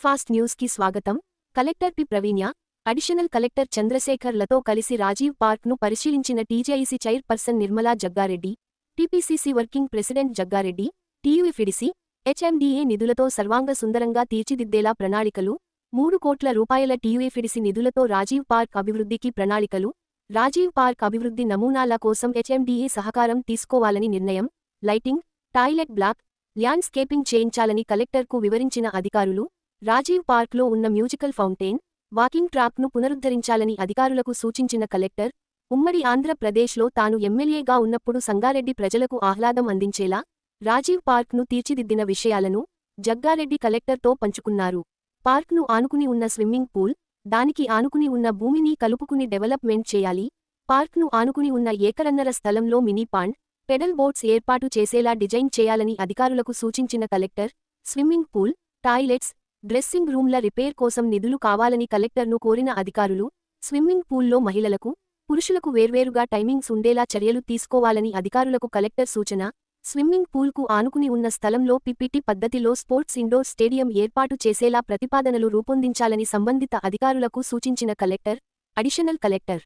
Fast న్యూస్కి స్వాగతం. Collector P. Pravinya additional collector చంద్రశేఖర్లతో కలిసి రాజీవ్ పార్క్ను పరిశీలించిన TJIC chairperson Nirmala Jagga Reddy TPCC working president Jagga Reddy TUFIDC HMDA నిధులతో సర్వాంగ సుందరంగా తీర్చిదిద్దేలా ప్రణాళికలు మూడు కోట్ల రూపాయల టీయూఎఫిడిసి నిధులతో రాజీవ్ పార్క్ అభివృద్ధికి ప్రణాళికలు రాజీవ్ పార్క్ అభివృద్ధి నమూనాల కోసం హెచ్ఎండిఏ సహకారం తీసుకోవాలని నిర్ణయం లైటింగ్ టాయిలెట్ బ్లాక్ ల్యాండ్స్కేపింగ్ చేయించాలని కలెక్టర్కు వివరించిన అధికారులు రాజీవ్ పార్క్లో ఉన్న మ్యూజికల్ ఫౌంటైన్ వాకింగ్ ట్రాక్ను పునరుద్ధరించాలని అధికారులకు సూచించిన కలెక్టర్ ఉమ్మడి ఆంధ్రప్రదేశ్లో తాను ఎమ్మెల్యేగా ఉన్నప్పుడు సంగారెడ్డి ప్రజలకు ఆహ్లాదం అందించేలా రాజీవ్ పార్క్ను తీర్చిదిద్దిన విషయాలను జగ్గారెడ్డి కలెక్టర్తో పంచుకున్నారు. పార్క్ను ఆనుకుని ఉన్న స్విమ్మింగ్ పూల్ దానికి ఆనుకుని ఉన్న భూమిని కలుపుకుని డెవలప్మెంట్ చేయాలి పార్క్ను ఆనుకుని ఉన్న ఏకరన్నర స్థలంలో మినీ పాండ్ పెడల్ బోట్స్ ఏర్పాటు చేసేలా డిజైన్ చేయాలని అధికారులకు సూచించిన collector swimming pool toilets dressing రూమ్ల repair కోసం నిధులు కావాలని కలెక్టర్ను కోరిన అధికారులు స్విమ్మింగ్ పూల్లో మహిళలకు పురుషులకు వేర్వేరుగా టైమింగ్స్ ఉండేలా చర్యలు తీసుకోవాలని అధికారులకు కలెక్టర్ సూచన స్విమ్మింగ్ పూల్కు ఆనుకుని ఉన్న స్థలంలో పిపిటి పద్ధతిలో స్పోర్ట్స్ ఇండోర్ స్టేడియం ఏర్పాటు చేసేలా ప్రతిపాదనలు రూపొందించాలని సంబంధిత అధికారులకు సూచించిన collector additional collector.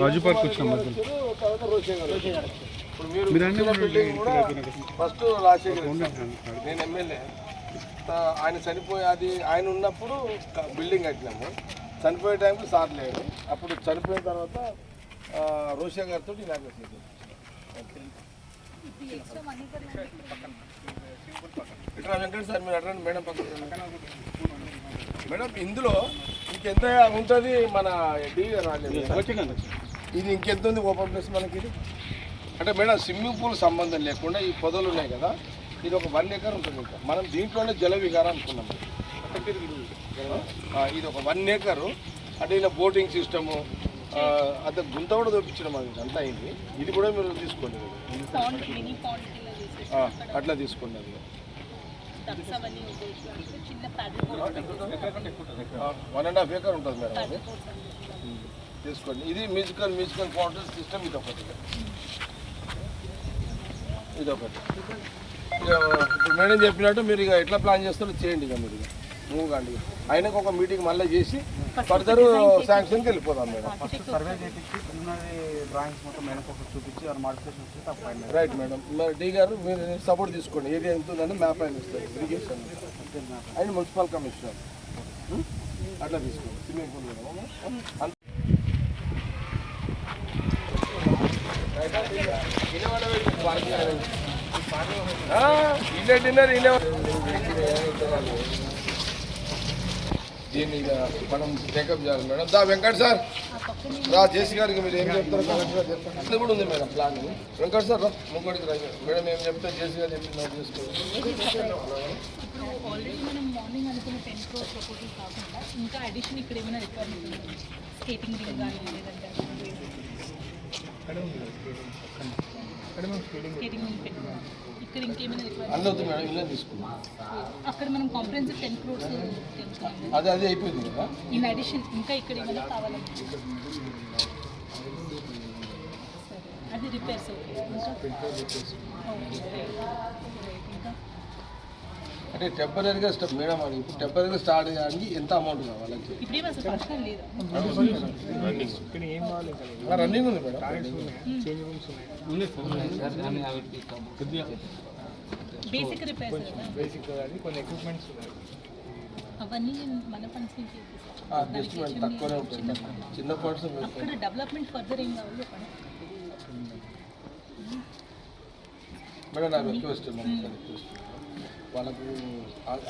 Raju park వచ్చినాం ఇప్పుడు మీరు బిల్డింగ్ కూడా ఫస్ట్ రాజశేఖర్. నేను ఎమ్మెల్యే. ఆయన చనిపోయి అది ఆయన ఉన్నప్పుడు బిల్డింగ్ కట్టినాము. చనిపోయే టైంకి సార్ లేడు అప్పుడు చనిపోయిన తర్వాత ఆ, రోషే గారితో చేశారు. ఇట్లా వెంకట సార్ మీరు అట్లా మేడం పక్కన మేడం ఇందులో ఇంకెంత ఉంటుంది మన డి రాలేదు. ఇది ఇంకెంత ఉంది? ఓపెన్ ప్లేస్ మనకి ఇది? అంటే మేడం స్విమ్మింగ్ పూల్ సంబంధం లేకుండా ఈ పొదలు ఉన్నాయి కదా ఇది ఒక వన్ ఏకర్ ఉంటుంది ఇంకా. మనం దీంట్లోనే జల విహారం అనుకున్నాం. ఆ, ఇది ఒక వన్ ఏకరు. అంటే ఇలా బోటింగ్ సిస్టము అంత గుంత కూడా చూపించడం అది అంతా అయింది. ఇది కూడా మీరు తీసుకోండి. అట్లా తీసుకోండి అది. వన్ అండ్ హాఫ్ ఏకర్ ఉంటుంది మేడం అది. తీసుకోండి. ఇది మ్యూజికల్ మ్యూజికల్ ఫౌంటైన్ సిస్టమ్ ఇది ఒకటి. ఇది ఒకటి ఇక ఇప్పుడు మేడం చెప్పినట్టు మీరు ఇక ఎట్లా ప్లాన్ చేస్తారో చేయండి ఇక మీరు ఇక. మూవ్ కాండి ఆయనకు ఒక మీటింగ్ మళ్ళీ చేసి ఫర్దర్ శాంక్షన్కి వెళ్ళిపోదాం మేడం. ఫస్ట్ సర్వే చేయించి ఉన్నది డ్రాయింగ్స్ మొత్తం మేడం చూపించి మాడిఫికేషన్ రైట్ మేడం. మరి డి గారు మీరు సపోర్ట్ తీసుకోండి. ఏది ఎంత ఉందని మ్యాప్ ఆయన ఇస్తారు. Irrigation and municipal commissioner? అట్లా తీసుకోండి. స్విమ్మింగ్ పూల్ ఇదే ఇల్లే డిన్నర్ ఇల్లే దీన్ని మనం టేకప్ చేయాలి మేడం దా వెంకట్ సార్ రా జేసీ గారికి మీరు ఏం చెప్తారో కరెక్ట్ చెప్తారు అది కూడా ఉంది? మేడం ప్లాన్ వెంకట్ సార్ రా ముంగడికి రా మేడం ఏం చెప్తే జేసీ గారు చెప్పి నోట్ చేసుకోవాలి స్కేటింగ్ స్కేటింగ్ ఇక్కడ ఇంకేమైనా వద్దు మేడం ఇల్లే తీసుకున్నాం. అక్కడ మనం కాంప్రహెన్సివ్ టెన్ క్రోర్స్ అది అది అయిపోయింది కదా? ఇన్ అడిషన్ ఇంకా ఇక్కడ ఏమైనా కావాలంటే. సరే అది రిపేర్స్ ఓకే అంటే టెంపరీగా మేడం అని ఇప్పుడు టెంపరీగా స్టార్ట్ చేయడానికి ఎంత అమౌంట్ కావాలి రన్నింగ్ ఉంది మేడం బేసిక్ రిపేర్స్ కదా బేసిక్ అది కొన్ని ఎక్విప్మెంట్స్ ఉన్నాయి అవన్నీ మన ఫండ్స్ నుంచి మేడం తక్కువనే ఉంటుంది చిన్న పార్ట్స్ అక్కడ డెవలప్మెంట్ ఫర్దర్ ఏం కావాలి చెప్పండి. మేడం నా రిక్వెస్ట్ రిక్వెస్ట్ వాళ్ళకు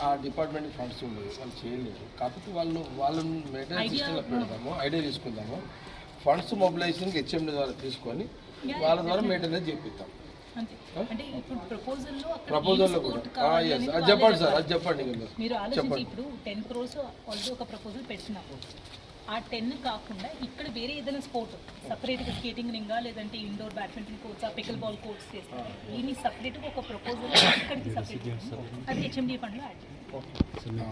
ఆ- డిపార్ట్మెంట్ ఫండ్స్ ఉండేవి వాళ్ళు చేయలేదు కాకపోతే వాళ్ళు వాళ్ళని మెయింటెనెన్స్ సిస్టంలో పెడదాము ఐడియా తీసుకుందాము. ఫండ్స్ మొబిలైజేషన్కి హెచ్ఎండి ద్వారా తీసుకొని వాళ్ళ ద్వారా మెయింటెనెన్స్ చేపిస్తాం ప్రపోజల్లో కూడా. చెప్పండి సార్ చెప్పాలి. అది చెప్పండి. మీరు ఆలోచించి ఇప్పుడు టెన్ క్రోర్స్ ఆల్రెడీ ఒక ప్రపోజల్ పెట్టినాము ఆ టెన్ కాకుండా ఇక్కడ వేరే ఏదైనా స్పోర్ట్ సపరేట్గా స్కేటింగ్ రింగా లేదంటే indoor badminton courts pickleball courts చేస్తారు దీన్ని సపరేట్గా ఒక ప్రపోజల్ ఇక్కడికి సపరేట్ అది హెచ్ఎండి ఫండ్లో యాడ్ ఆ,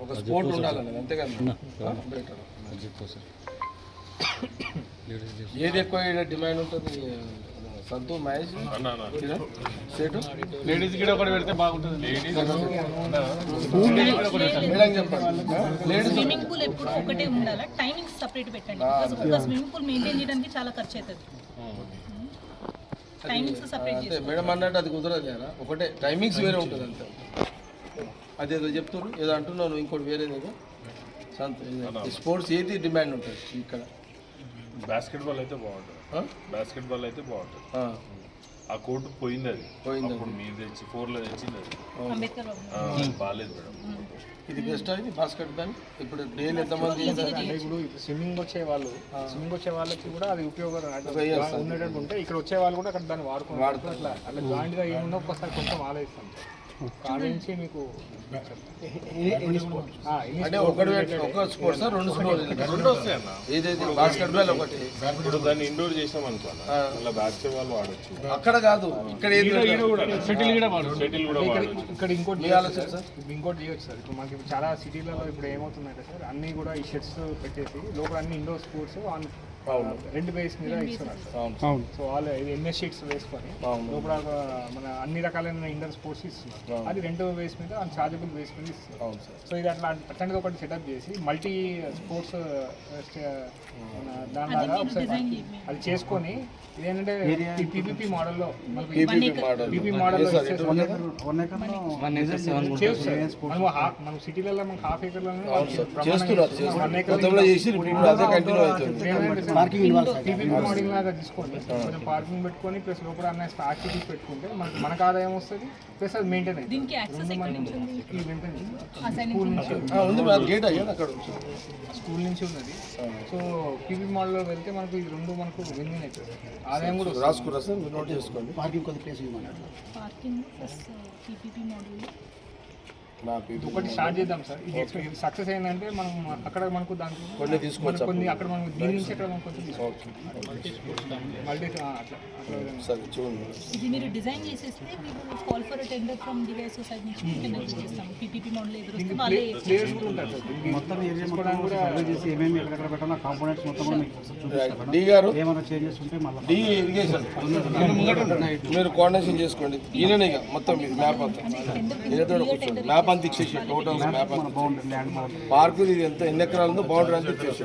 ఒక స్పోర్ట్ అంతే కదా ఏది ఎక్కువ డిమాండ్ ఉంటుంది? సంతూ. మహేష్ స్టేటు లేడీస్ కూడా ఒకటి పెడితే బాగుంటుంది. లేడీస్ మేడం చెప్పండి లేడీస్ స్విమ్మింగ్ పూల్ ఎప్పుడు ఒకటే ఉండాలా? టైమింగ్స్ సపరేట్ పెట్టండి. ఒక స్విమ్మింగ్ పూల్ మెయింటైన్ చేయడానికి చాలా ఖర్చు అవుతుంది టైమింగ్స్ సపరేట్ అంటే మేడం అన్నట్టు అది కుదరదు కదా. ఒకటే. టైమింగ్స్ వేరే ఉంటుంది అంతే. అదేదో చెప్తున్నారు ఏదో అంటున్నావు నువ్వు ఇంకోటి వేరేది ఏదో. సంత. స్పోర్ట్స్ ఏది డిమాండ్ ఉంటుంది ఇక్కడ? బాస్కెట్బాల్ అయితే బాగుంటుంది. ఆ? బాస్కెట్బాల్ అయితే బాగుంటుంది. ఆ, కోర్టు పోయింది అది పోయింది అప్పుడు మీరు తెచ్చి ఫోర్లో తెచ్చింది అది బాగాలేదు మేడం. ఇది బెస్ట్ ఇది? బాస్కెట్ బాల్ ఇప్పుడు డైలీ ఎంతమంది అంటే ఇప్పుడు స్విమ్మింగ్ వచ్చే వాళ్ళు స్విమ్మింగ్ వచ్చే వాళ్ళకి కూడా అది ఉపయోగం. ఉండేటట్టు ఉంటే ఇక్కడ వచ్చే వాళ్ళు కూడా అక్కడ దాన్ని వాడుకుంటారు. అట్లా అట్లా జాయింట్గా ఏమున్నా ఒక్కసారి కొంచెం ఆలోచిస్తాం. నుంచి మీకు అంటే ఒకటి ఒక స్పోర్ట్స్ రెండు స్పోర్ట్స్ రెండు వస్తాయి ఏదైతే బాస్కెట్ బాల్ ఒకటి. ఇప్పుడు దాన్ని ఇండోర్ చేసినాం అనుకో అన్న అలా బాస్కెట్బాల్ వాడచ్చు. అక్కడ కాదు ఇక్కడ షటిల్ కూడా వాడచ్చు. షటిల్ కూడా వాడచ్చు. ఇక్కడ ఇంకోటి ఆలోచన సార్. ఇప్పుడు ఇంకోటి చేయొచ్చు సార్. ఇప్పుడు మనకి చాలా సిటీలలో ఇప్పుడు ఏమవుతుందంటే సార్ అన్ని కూడా ఈ షెడ్స్ పెట్టేసి లోపల అన్ని ఇండోర్ స్పోర్ట్స్ ఆన్ రెండు బేస్ మీద ఇస్తున్నారు. సార్ సో వాళ్ళు ఎంఎస్ షీట్స్ వేసుకొని లోపల మన అన్ని రకాలైన ఇండోర్ స్పోర్ట్స్ ఇస్తున్నారు. అది రెండో బేస్ మీద చార్జబుల్ బేస్ మీద ఇస్తున్నారు. అవును సార్ సో ఇది అట్లా అట్లాంటిది ఒకటి సెటప్ చేసి మల్టీ స్పోర్ట్స్ దానిలాగా ఒకసారి అది చేసుకొని ఇదేంటంటే పీపీపీ మోడల్లో మోడల్ పీపీ సార్ మనం సిటీలలో మనకి హాఫ్ ఏకర్లోనే చేస్తున్నారు చేస్తున్నారు. మోడల్ లాగా తీసుకొని కొంచెం పార్కింగ్ పెట్టుకొని ప్లస్ లోపల అన్న యాక్టివిటీస్ పెట్టుకుంటే మనకి మనకు ఆదాయం వస్తుంది ప్లస్ అది మెయింటైన్ అవుతుంది. దీనికి యాక్సెస్ ఎక్కడి నుంచి ఉంది? ఈ మెయింటైన్ ఆ సైడ్ స్కూల్ నుంచి నుంచి. ఆ, ఉంది మరి గేట్ అయ్యాను అక్కడ ఉంది. స్కూల్ నుంచి ఉన్నది. సో పీపీ మోడల్లో వెళ్తే మనకు ఈ రెండు మనకు విన్ విన్ అవుతుంది. ఆదాయం కూడా. రాసుకురా సార్ మీరు నోట్ చేసుకోండి పార్కింగ్ ప్లస్ పీపీపీ మోడల్ నా పీపీ ఒకటి స్టార్ట్ చేద్దాం సార్. ఇది సక్సెస్ అయిందంటే మనం అక్కడ మనకు దానికి కొన్ని తీసుకోవచ్చు మనకు కొన్ని అక్కడ మనం దీని నుంచి అక్కడ మనం ఇది మీరు డిజైన్ చేసేస్తే మీరు call for tender from device society నుంచి కనెక్ట్ చేస్తాం పీపీపీ మోడల్ ఎదురొస్తే వాళ్ళే ప్లేయర్స్ కూడా ఉంటారు సార్. దీనికి మొత్తం ఏరియా మొత్తం కూడా సర్వే చేసి ఏమేమి ఎక్కడెక్కడ పెట్టాలో కాంపోనెంట్స్ మొత్తం కూడా మీకు చూపిస్తాను డి గారు? ఏమైనా చేంజెస్ ఉంటే మళ్ళీ డి ఇరిగేషన్. మీరు కోఆర్డినేషన్ చేసుకోండి. ఈయననే ఇక మొత్తం ఇది మ్యాప్ అంతా. కూర్చోండి. మ్యాప్ అంతా ఇచ్చేసి టోటల్ మ్యాప్ అంతా. పార్కు ఇది ఎంత ఎన్ని ఎకరాలు ఉందో బౌండరీ అంతా ఇచ్చేసి.